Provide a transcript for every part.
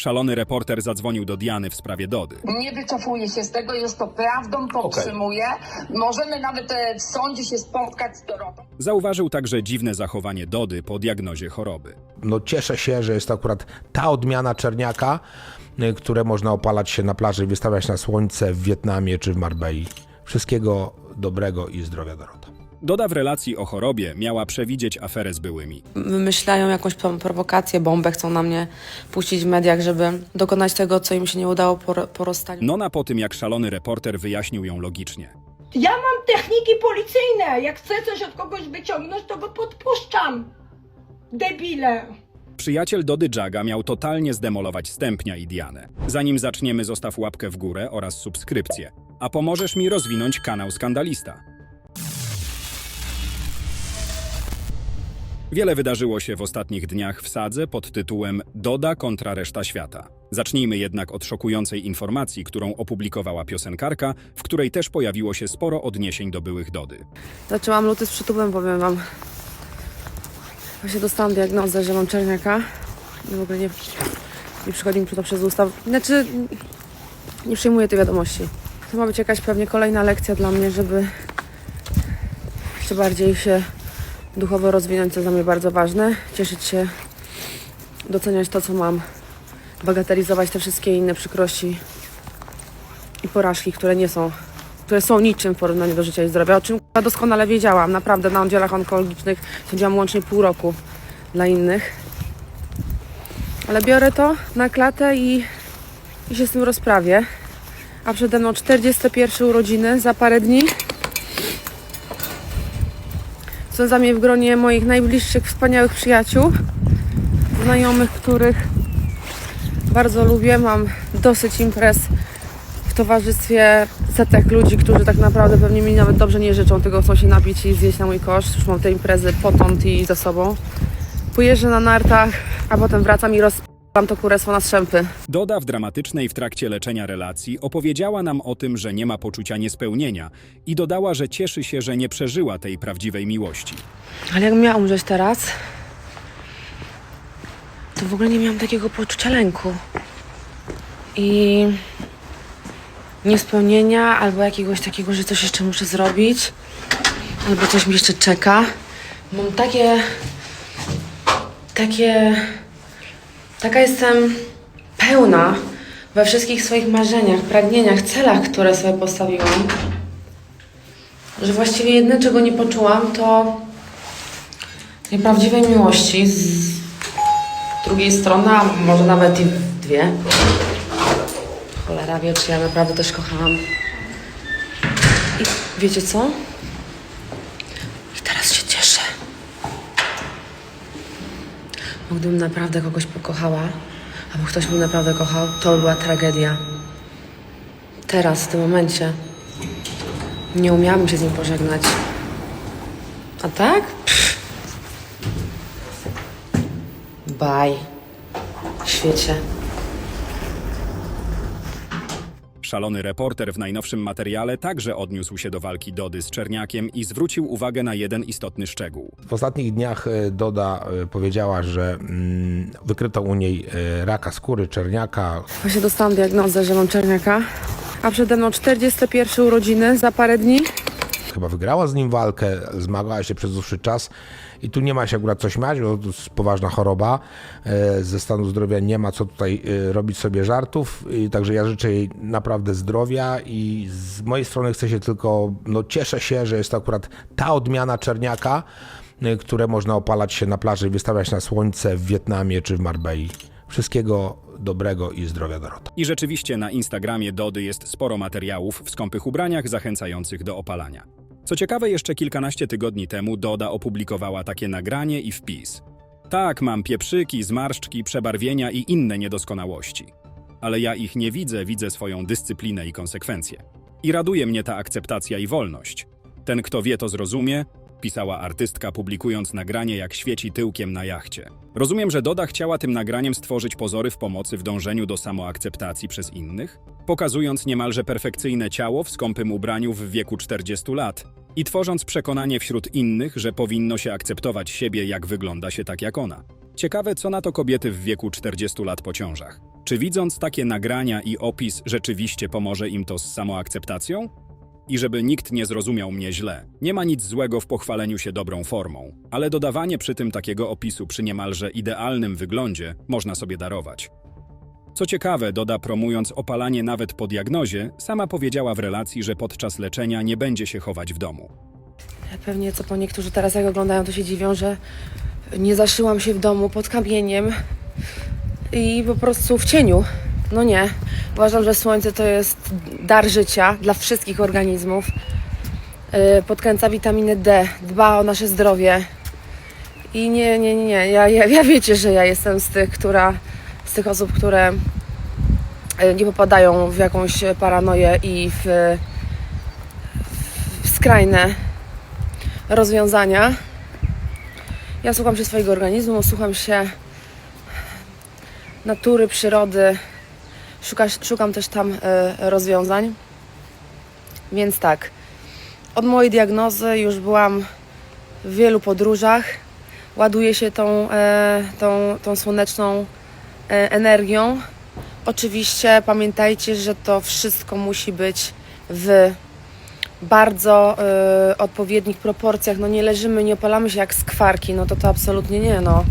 Szalony reporter zadzwonił do Diany w sprawie Dody. Nie wycofuję się z tego, jest to prawdą, podtrzymuję. Możemy nawet e, w sądzie się spotkać z Dorotą. Zauważył także dziwne zachowanie Dody po diagnozie choroby. No cieszę się, że jest to akurat ta odmiana czerniaka, y, które można opalać się na plaży i wystawiać na słońce w Wietnamie czy w Marbei. Wszystkiego dobrego i zdrowia Dorota. Doda w relacji o chorobie miała przewidzieć aferę z byłymi. wymyślają jakąś pro- prowokację, bombę, chcą na mnie puścić w mediach, żeby dokonać tego, co im się nie udało po, po rozstaniu. Nona po tym, jak szalony reporter wyjaśnił ją logicznie. Ja mam techniki policyjne. Jak chcę coś od kogoś wyciągnąć, to go podpuszczam. Debile. Przyjaciel Dody Jaga miał totalnie zdemolować Stępnia i Dianę. Zanim zaczniemy, zostaw łapkę w górę oraz subskrypcję. A pomożesz mi rozwinąć kanał Skandalista. Wiele wydarzyło się w ostatnich dniach w Sadze pod tytułem Doda kontra reszta świata. Zacznijmy jednak od szokującej informacji, którą opublikowała piosenkarka, w której też pojawiło się sporo odniesień do byłych Dody. Zaczęłam luty z przytupem, powiem wam. Właśnie dostałam diagnozę, że mam czerniaka. I w ogóle nie, nie przychodzi mi to przez usta. Znaczy, nie przyjmuję tej wiadomości. To ma być jakaś pewnie kolejna lekcja dla mnie, żeby jeszcze bardziej się duchowo rozwinąć, co dla mnie bardzo ważne. Cieszyć się, doceniać to, co mam. Bagatelizować te wszystkie inne przykrości i porażki, które nie są które są niczym w porównaniu do życia i zdrowia, o czym k***a, doskonale wiedziałam. Naprawdę na oddziałach onkologicznych siedziałam łącznie pół roku dla innych. Ale biorę to na klatę i, i się z tym rozprawię. A przede mną 41 urodziny za parę dni. Mnie w gronie moich najbliższych, wspaniałych przyjaciół, znajomych, których bardzo lubię. Mam dosyć imprez w towarzystwie setek ludzi, którzy tak naprawdę pewnie mi nawet dobrze nie życzą, tego chcą się napić i zjeść na mój koszt. Już mam te imprezy potąd i za sobą. Pojeżdżę na nartach, a potem wracam i rozpam to kurestwo na strzępy. Doda w dramatycznej w trakcie leczenia relacji opowiedziała nam o tym, że nie ma poczucia niespełnienia i dodała, że cieszy się, że nie przeżyła tej prawdziwej miłości. Ale jakbym miała umrzeć teraz, to w ogóle nie miałam takiego poczucia lęku. I niespełnienia, albo jakiegoś takiego, że coś jeszcze muszę zrobić, albo coś mi jeszcze czeka. Mam takie. takie. Taka jestem pełna we wszystkich swoich marzeniach, pragnieniach, celach, które sobie postawiłam, że właściwie jedyne, czego nie poczułam, to tej prawdziwej miłości z drugiej strony, a może nawet i dwie. Cholera wie, czy ja naprawdę też kochałam. I wiecie co? I teraz się cieszę. Bo gdybym naprawdę kogoś pokochała, albo ktoś mnie naprawdę kochał, to by była tragedia. Teraz, w tym momencie, nie umiałabym się z nim pożegnać. A tak? Pff. Bye. Świecie. Szalony reporter w najnowszym materiale także odniósł się do walki Dody z Czerniakiem i zwrócił uwagę na jeden istotny szczegół. W ostatnich dniach e, Doda e, powiedziała, że mm, wykryto u niej e, raka skóry, czerniaka. Właśnie dostałam diagnozę, że mam czerniaka. A przede mną 41 urodziny za parę dni. Chyba wygrała z nim walkę, zmagała się przez dłuższy czas i tu nie ma się akurat co śmiać, bo to jest poważna choroba. E, Ze stanu zdrowia nie ma co tutaj e, robić sobie żartów, także ja życzę jej naprawdę zdrowia i z mojej strony chcę się tylko, no cieszę się, że jest to akurat ta odmiana czerniaka, e, które można opalać się na plaży i wystawiać na słońce w Wietnamie czy w Marbei. Wszystkiego dobrego i zdrowia Dorota. I rzeczywiście na Instagramie Dody jest sporo materiałów w skąpych ubraniach zachęcających do opalania. Co ciekawe, jeszcze kilkanaście tygodni temu Doda opublikowała takie nagranie i wpis. Tak, mam pieprzyki, zmarszczki, przebarwienia i inne niedoskonałości. Ale ja ich nie widzę, widzę swoją dyscyplinę i konsekwencje. I raduje mnie ta akceptacja i wolność. Ten, kto wie, to zrozumie, pisała artystka, publikując nagranie, jak świeci tyłkiem na jachcie. Rozumiem, że Doda chciała tym nagraniem stworzyć pozory w pomocy w dążeniu do samoakceptacji przez innych, pokazując niemalże perfekcyjne ciało w skąpym ubraniu w wieku 40 lat i tworząc przekonanie wśród innych, że powinno się akceptować siebie, jak wygląda się tak jak ona. Ciekawe, co na to kobiety w wieku 40 lat po ciążach. Czy widząc takie nagrania i opis, rzeczywiście pomoże im to z samoakceptacją? I żeby nikt nie zrozumiał mnie źle, nie ma nic złego w pochwaleniu się dobrą formą, ale dodawanie przy tym takiego opisu przy niemalże idealnym wyglądzie można sobie darować. Co ciekawe, Doda promując opalanie nawet po diagnozie, sama powiedziała w relacji, że podczas leczenia nie będzie się chować w domu. Pewnie co po niektórzy teraz jak oglądają, to się dziwią, że nie zaszyłam się w domu pod kamieniem i po prostu w cieniu. No nie. Uważam, że słońce to jest dar życia dla wszystkich organizmów. Yy, Podkręca witaminę D, dba o nasze zdrowie. I nie, nie, nie. Ja, ja, ja wiecie, że ja jestem z tych, która, z tych osób, które yy, nie popadają w jakąś paranoję i w, w skrajne rozwiązania. Ja słucham się swojego organizmu, słucham się natury, przyrody. Szuka, szukam też tam e, rozwiązań. Więc tak, od mojej diagnozy już byłam w wielu podróżach. Ładuję się tą, e, tą, tą słoneczną e, energią. Oczywiście pamiętajcie, że to wszystko musi być w bardzo y, odpowiednich proporcjach. No nie leżymy, nie opalamy się jak skwarki, no to to absolutnie nie, no.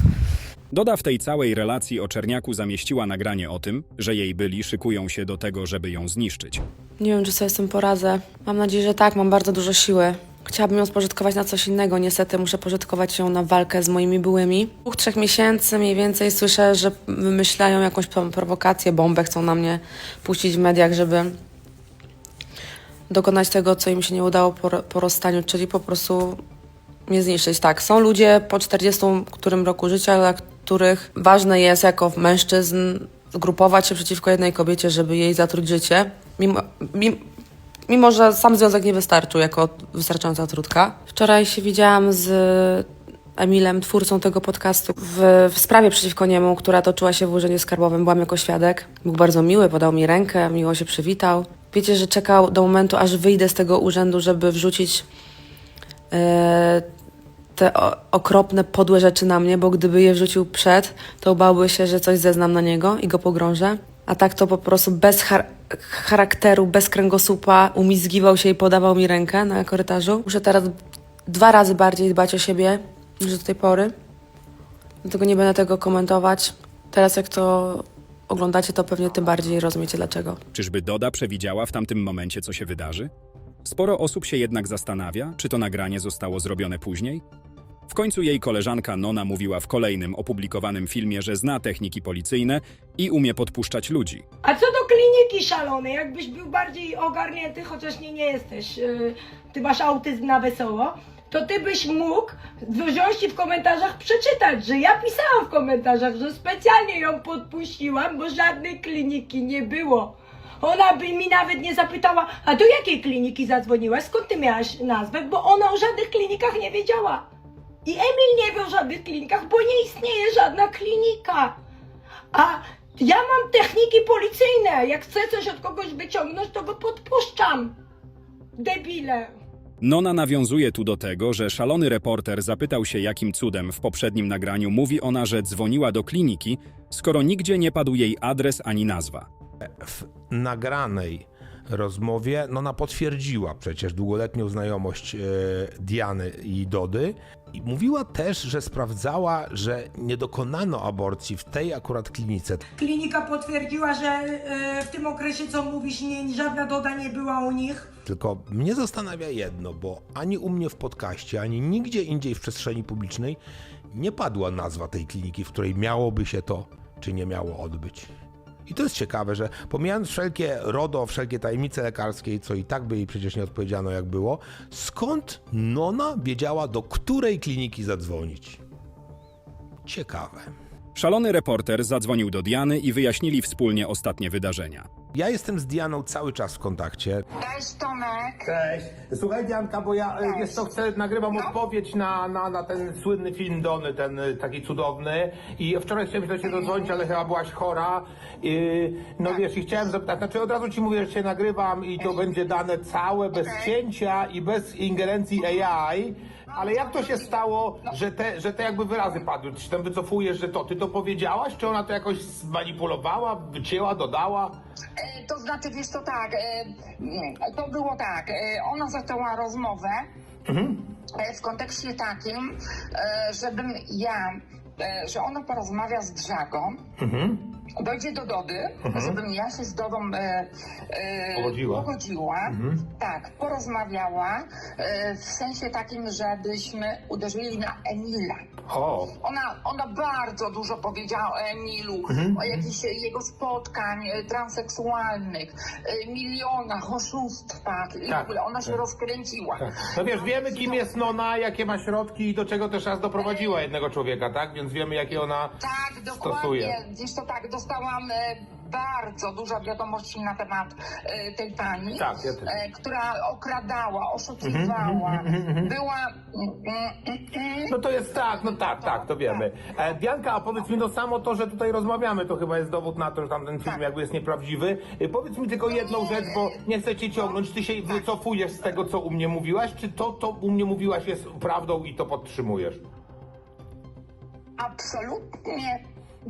Doda w tej całej relacji o Czerniaku zamieściła nagranie o tym, że jej byli szykują się do tego, żeby ją zniszczyć. Nie wiem, czy sobie z tym poradzę. Mam nadzieję, że tak, mam bardzo dużo siły. Chciałabym ją spożytkować na coś innego. Niestety muszę pożytkować ją na walkę z moimi byłymi. Dwóch, trzech miesięcy mniej więcej słyszę, że wymyślają jakąś pro- prowokację, bombę chcą na mnie puścić w mediach, żeby dokonać tego, co im się nie udało po, po rozstaniu, czyli po prostu mnie zniszczyć. Tak, są ludzie po 40 którym roku życia, których ważne jest jako mężczyzn zgrupować się przeciwko jednej kobiecie, żeby jej zatruć życie. Mimo, mimo, mimo, że sam związek nie wystarczył jako wystarczająca trutka. Wczoraj się widziałam z Emilem, twórcą tego podcastu, w, w sprawie przeciwko niemu, która toczyła się w Urzędzie Skarbowym. Byłam jako świadek. Był bardzo miły, podał mi rękę, miło się przywitał. Wiecie, że czekał do momentu, aż wyjdę z tego urzędu, żeby wrzucić e, te okropne, podłe rzeczy na mnie, bo gdyby je wrzucił przed, to bałby się, że coś zeznam na niego i go pogrążę. A tak to po prostu bez char- charakteru, bez kręgosłupa umizgiwał się i podawał mi rękę na korytarzu. Muszę teraz dwa razy bardziej dbać o siebie niż do tej pory. Dlatego nie będę tego komentować. Teraz jak to oglądacie, to pewnie tym bardziej rozumiecie dlaczego. Czyżby Doda przewidziała w tamtym momencie, co się wydarzy? Sporo osób się jednak zastanawia, czy to nagranie zostało zrobione później. W końcu jej koleżanka Nona mówiła w kolejnym opublikowanym filmie, że zna techniki policyjne i umie podpuszczać ludzi. A co do kliniki szalonej, jakbyś był bardziej ogarnięty, chociaż nie, nie jesteś, yy, ty masz autyzm na wesoło, to ty byś mógł wziąć i w komentarzach przeczytać, że ja pisałam w komentarzach, że specjalnie ją podpuściłam, bo żadnej kliniki nie było. Ona by mi nawet nie zapytała, a do jakiej kliniki zadzwoniłaś, skąd ty miałaś nazwę, bo ona o żadnych klinikach nie wiedziała. I Emil nie wie o żadnych klinikach, bo nie istnieje żadna klinika. A ja mam techniki policyjne. Jak chcę coś od kogoś wyciągnąć, to go podpuszczam. Debile. Nona nawiązuje tu do tego, że szalony reporter zapytał się, jakim cudem w poprzednim nagraniu mówi ona, że dzwoniła do kliniki, skoro nigdzie nie padł jej adres ani nazwa. w nagranej rozmowie no ona potwierdziła przecież długoletnią znajomość e, Diany i Dody i mówiła też, że sprawdzała, że nie dokonano aborcji w tej akurat klinice. Klinika potwierdziła, że e, w tym okresie, co mówisz, nie, żadna doda nie była u nich. Tylko mnie zastanawia jedno, bo ani u mnie w podcaście, ani nigdzie indziej w przestrzeni publicznej nie padła nazwa tej kliniki, w której miałoby się to czy nie miało odbyć. I to jest ciekawe, że pomijając wszelkie RODO, wszelkie tajemnice lekarskie, co i tak by jej przecież nie odpowiedziano jak było, skąd Nona wiedziała, do której kliniki zadzwonić? Ciekawe. Szalony reporter zadzwonił do Diany i wyjaśnili wspólnie ostatnie wydarzenia. Ja jestem z Dianą cały czas w kontakcie. Cześć Tomek. Cześć. Słuchaj Dianka, bo ja e, wiesz co, chcę, nagrywam odpowiedź na, na, na ten słynny film Dony, ten e, taki cudowny i wczoraj chciałem do ciebie dodzwonić, ale chyba byłaś chora. I, no wiesz, i chciałem zapytać, znaczy od razu ci mówię, że się nagrywam i to będzie dane całe, bez cięcia i bez ingerencji AI, Ale jak to się stało, że te, że te jakby wyrazy padły? Czy tam wycofujesz, że to ty to powiedziałaś? Czy ona to jakoś zmanipulowała, wycięła, dodała? E, To znaczy, wiesz to tak, e, to było tak, e, ona zaczęła rozmowę e, w kontekście takim, żebym ja, że ona porozmawia z Drzagą, dojdzie do Dody, żebym ja się z Dodą e, e, Pogodziła. pogodziła. tak, porozmawiała, e, w sensie takim, żebyśmy uderzyli na Emila. O, Ona, ona bardzo dużo powiedziała o Emilu, o jakichś jego spotkań e, transseksualnych, e, milionach, oszustwach i Tak, w ogóle ona się tak. rozkręciła. no wiesz, wiemy kim jest Nona, jakie ma środki i do czego też raz doprowadziła jednego człowieka, tak? Więc wiemy jakie ona... Tak, Stosuje. dokładnie. Wiesz to tak, dostałam e, bardzo dużo wiadomości na temat e, tej pani, Tak, ja e, która okradała, oszukiwała, była... mm, mm, mm, mm. No to jest tak, no tak, tak, to wiemy. E, Dianka, a powiedz mi, no samo to, że tutaj rozmawiamy, to chyba jest dowód na to, że tamten film Tak. jakby jest nieprawdziwy. E, Powiedz mi tylko jedną rzecz, bo nie chcę cię ciągnąć, ty się wycofujesz z tego, co u mnie mówiłaś, czy to, co u mnie mówiłaś jest prawdą i to podtrzymujesz? Absolutnie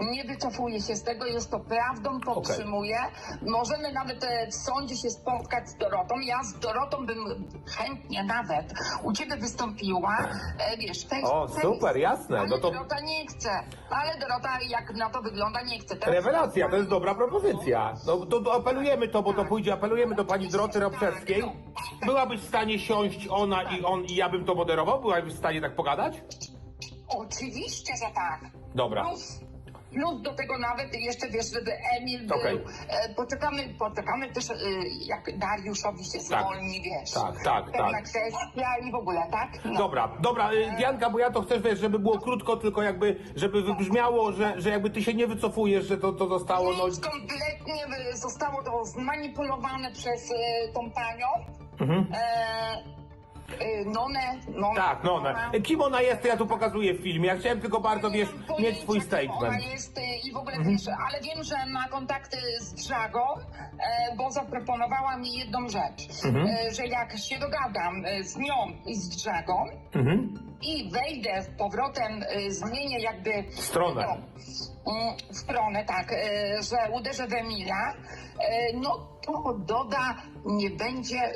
nie wycofuję się z tego, jest to prawdą, podtrzymuję. Możemy nawet e, w sądzie się spotkać z Dorotą. Ja z Dorotą bym chętnie nawet u ciebie wystąpiła, e, wiesz, face O, super, jasne, Ale no to- Dorota nie chce. Ale Dorota, jak na to wygląda, nie chce. Teraz- Rewelacja, to jest dobra propozycja. No to, to apelujemy to, bo to pójdzie, apelujemy do pani Doroty Robczewskiej. Byłabyś w stanie siąść ona i on i ja bym to moderował? Byłabyś w stanie tak pogadać? Oczywiście, że tak. Dobra. Plus, do tego nawet jeszcze wiesz, żeby Emil był. Okej. E, poczekamy, poczekamy też, e, jak Dariuszowi się Tak. zwolni, wiesz. Tak, tak, Pewna tak. kwestia i w ogóle, tak? No. Dobra, dobra, y, Dianka, bo ja to chcę, wiesz, żeby było krótko, tylko jakby, żeby wybrzmiało, że, że jakby ty się nie wycofujesz, że to, to zostało, no... Kompletnie e, zostało to zmanipulowane przez e, tą panią. E, e, Nonę, Nonę. Tak, no. Kim ona jest, to ja tu pokazuję w filmie. Ja chciałem tylko bardzo, wiesz, mam mieć swój pojęcia, kim Ona statement. Mhm. jest e, i w ogóle wiesz, ale wiem, że ma kontakty z Drzagą, e, bo zaproponowała mi jedną rzecz, Mhm. e, że jak się dogadam e, z nią i z Drzagą Mhm. I wejdę z powrotem, e, zmienię jakby Stronę. No, mm, stronę, tak, e, że uderzę w Emila, e, no to Doda nie będzie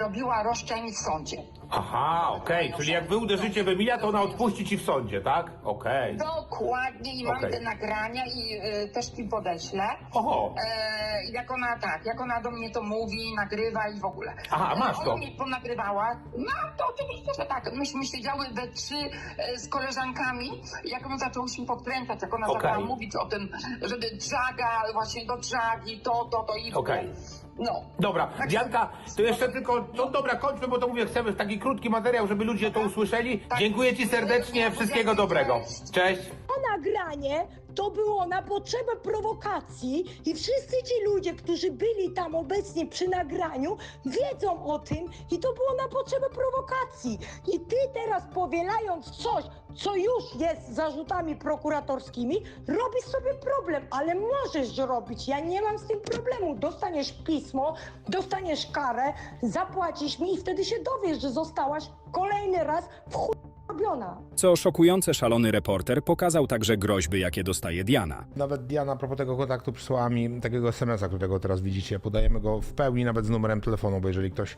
robiła roszczeń w sądzie. Aha, okej, czyli jak wy uderzycie w Emilia, to ona odpuści ci w sądzie, tak? Okej. Dokładnie i mam Okej. te nagrania i e, też ci podeślę. Oho, E, jak ona tak, jak ona do mnie to mówi, nagrywa i w ogóle. Aha, masz ona to. mnie ponagrywała. Mam to oczywiście, że tak. Myśmy siedziały we trzy e, z koleżankami, jak ona zaczęłyśmy podkręcać, jak ona Okej. zaczęła mówić o tym, żeby drzaga, właśnie do drzagi, to, to, to i ogóle. Okej. No. dobra. Dianka, to jeszcze tylko, no dobra, kończmy, bo to mówię, chcemy taki krótki materiał, żeby ludzie to usłyszeli. Dziękuję ci serdecznie, wszystkiego dobrego. Cześć. To nagranie to było na potrzebę prowokacji i wszyscy ci ludzie, którzy byli tam obecni przy nagraniu, wiedzą o tym i to było na potrzebę prowokacji. I ty teraz powielając coś, co już jest zarzutami prokuratorskimi, robisz sobie problem, ale możesz robić. Ja nie mam z tym problemu. Dostaniesz pismo, dostaniesz karę, zapłacisz mi i wtedy się dowiesz, że zostałaś kolejny raz w chuj robiona. Co szokujące, szalony reporter pokazał także groźby, jakie dostaje Diana. Nawet Diana a propos tego kontaktu przysłała mi takiego SMS-a, którego teraz widzicie. Podajemy go w pełni, nawet z numerem telefonu, bo jeżeli ktoś e,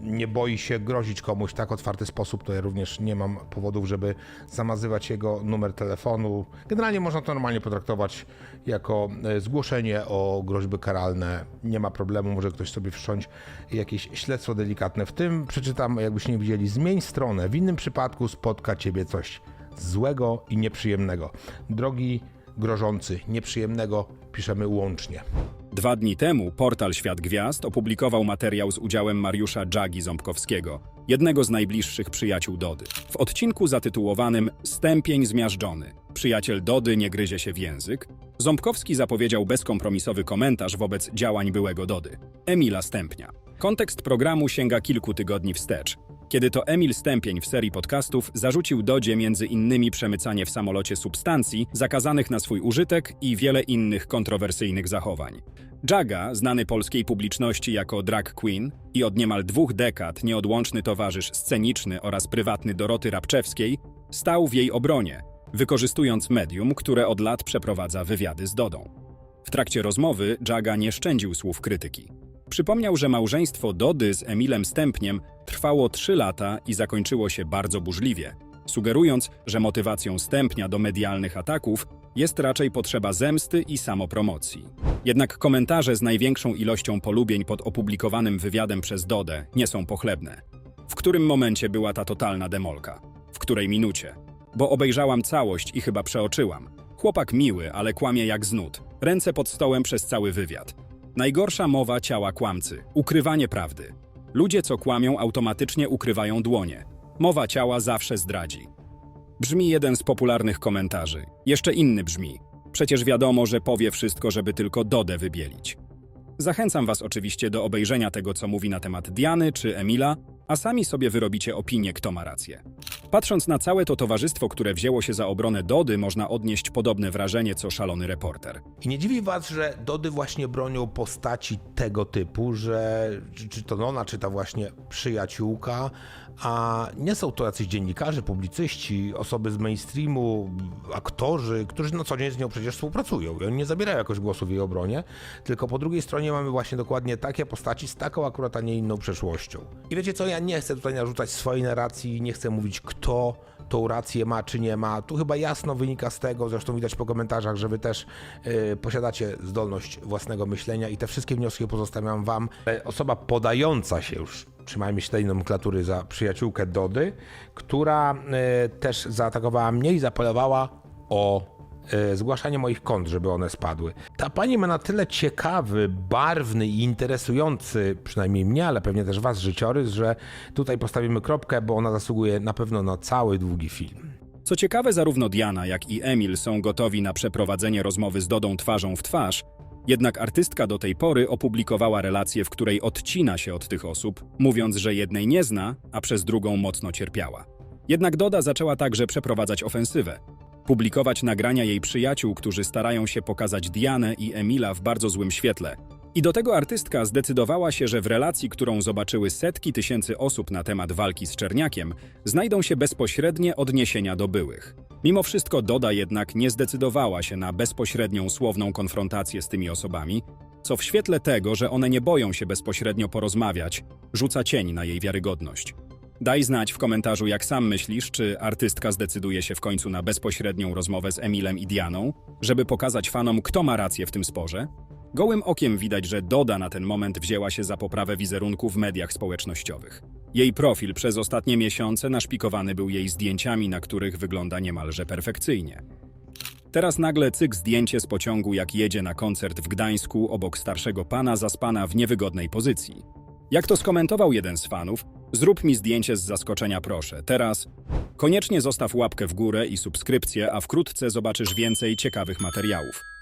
nie boi się grozić komuś w tak otwarty sposób, to ja również nie mam powodów, żeby zamazywać jego numer telefonu. Generalnie można to normalnie potraktować jako e, zgłoszenie o groźby karalne. Nie ma problemu, może ktoś sobie wszcząć jakieś śledztwo delikatne. W tym przeczytam, jakbyście nie widzieli, zmień stronę. W innym przypadku spotka ciebie coś złego i nieprzyjemnego. Drogi grożący, nieprzyjemnego piszemy łącznie. Dwa dni temu portal Świat Gwiazd opublikował materiał z udziałem Mariusza Dżagi Ząbkowskiego, jednego z najbliższych przyjaciół Dody. W odcinku zatytułowanym Stępień zmiażdżony. Przyjaciel Dody nie gryzie się w język. Ząbkowski zapowiedział bezkompromisowy komentarz wobec działań byłego Dody, Emila Stępnia. Kontekst programu sięga kilku tygodni wstecz. Kiedy to Emil Stępień w serii podcastów zarzucił Dodzie między innymi przemycanie w samolocie substancji zakazanych na swój użytek i wiele innych kontrowersyjnych zachowań. Jaga, znany polskiej publiczności jako drag queen i od niemal dwóch dekad nieodłączny towarzysz sceniczny oraz prywatny Doroty Rabczewskiej, stał w jej obronie, wykorzystując medium, które od lat przeprowadza wywiady z Dodą. W trakcie rozmowy Jaga nie szczędził słów krytyki. Przypomniał, że małżeństwo Dody z Emilem Stępniem trwało trzy lata i zakończyło się bardzo burzliwie, sugerując, że motywacją Stępnia do medialnych ataków jest raczej potrzeba zemsty i samopromocji. Jednak komentarze z największą ilością polubień pod opublikowanym wywiadem przez Dodę nie są pochlebne. W którym momencie była ta totalna demolka? W której minucie? Bo obejrzałam całość i chyba przeoczyłam. Chłopak miły, ale kłamie jak znud. Ręce pod stołem przez cały wywiad. Najgorsza mowa ciała kłamcy. Ukrywanie prawdy. Ludzie, co kłamią, automatycznie ukrywają dłonie. Mowa ciała zawsze zdradzi. Brzmi jeden z popularnych komentarzy. Jeszcze inny brzmi. Przecież wiadomo, że powie wszystko, żeby tylko Dodę wybielić. Zachęcam Was oczywiście do obejrzenia tego, co mówi na temat Diany czy Emila, a sami sobie wyrobicie opinię, kto ma rację. Patrząc na całe to towarzystwo, które wzięło się za obronę Dody, można odnieść podobne wrażenie co szalony reporter. I nie dziwi was, że Dody właśnie bronią postaci tego typu, że czy, to ona, czy ta właśnie przyjaciółka, a nie są to jacyś dziennikarze, publicyści, osoby z mainstreamu, aktorzy, którzy na co dzień z nią przecież współpracują i oni nie zabierają jakoś głosu w jej obronie, tylko po drugiej stronie mamy właśnie dokładnie takie postaci z taką akurat, a nie inną przeszłością. I wiecie co, ja nie chcę tutaj narzucać swojej narracji, nie chcę mówić kto tą rację ma czy nie ma. Tu chyba jasno wynika z tego, zresztą widać po komentarzach, że wy też y, posiadacie zdolność własnego myślenia i te wszystkie wnioski pozostawiam wam. Osoba podająca się już, trzymajmy się tej nomenklatury, za przyjaciółkę Dody, która y, też zaatakowała mnie i zapolowała o zgłaszanie moich kont, żeby one spadły. Ta pani ma na tyle ciekawy, barwny i interesujący, przynajmniej mnie, ale pewnie też was, życiorys, że tutaj postawimy kropkę, bo ona zasługuje na pewno na cały długi film. Co ciekawe, zarówno Diana, jak i Emil są gotowi na przeprowadzenie rozmowy z Dodą twarzą w twarz, jednak artystka do tej pory opublikowała relację, w której odcina się od tych osób, mówiąc, że jednej nie zna, a przez drugą mocno cierpiała. Jednak Doda zaczęła także przeprowadzać ofensywę. Publikować nagrania jej przyjaciół, którzy starają się pokazać Dianę i Emila w bardzo złym świetle. I do tego artystka zdecydowała się, że w relacji, którą zobaczyły setki tysięcy osób na temat walki z Czerniakiem, znajdą się bezpośrednie odniesienia do byłych. Mimo wszystko Doda jednak nie zdecydowała się na bezpośrednią słowną konfrontację z tymi osobami, co w świetle tego, że one nie boją się bezpośrednio porozmawiać, rzuca cień na jej wiarygodność. Daj znać w komentarzu, jak sam myślisz, czy artystka zdecyduje się w końcu na bezpośrednią rozmowę z Emilem i Dianą, żeby pokazać fanom, kto ma rację w tym sporze. Gołym okiem widać, że Doda na ten moment wzięła się za poprawę wizerunku w mediach społecznościowych. Jej profil przez ostatnie miesiące naszpikowany był jej zdjęciami, na których wygląda niemalże perfekcyjnie. Teraz nagle cyk zdjęcie z pociągu, jak jedzie na koncert w Gdańsku obok starszego pana zaspana w niewygodnej pozycji. Jak to skomentował jeden z fanów, zrób mi zdjęcie z zaskoczenia proszę. Teraz koniecznie zostaw łapkę w górę i subskrypcję, a wkrótce zobaczysz więcej ciekawych materiałów.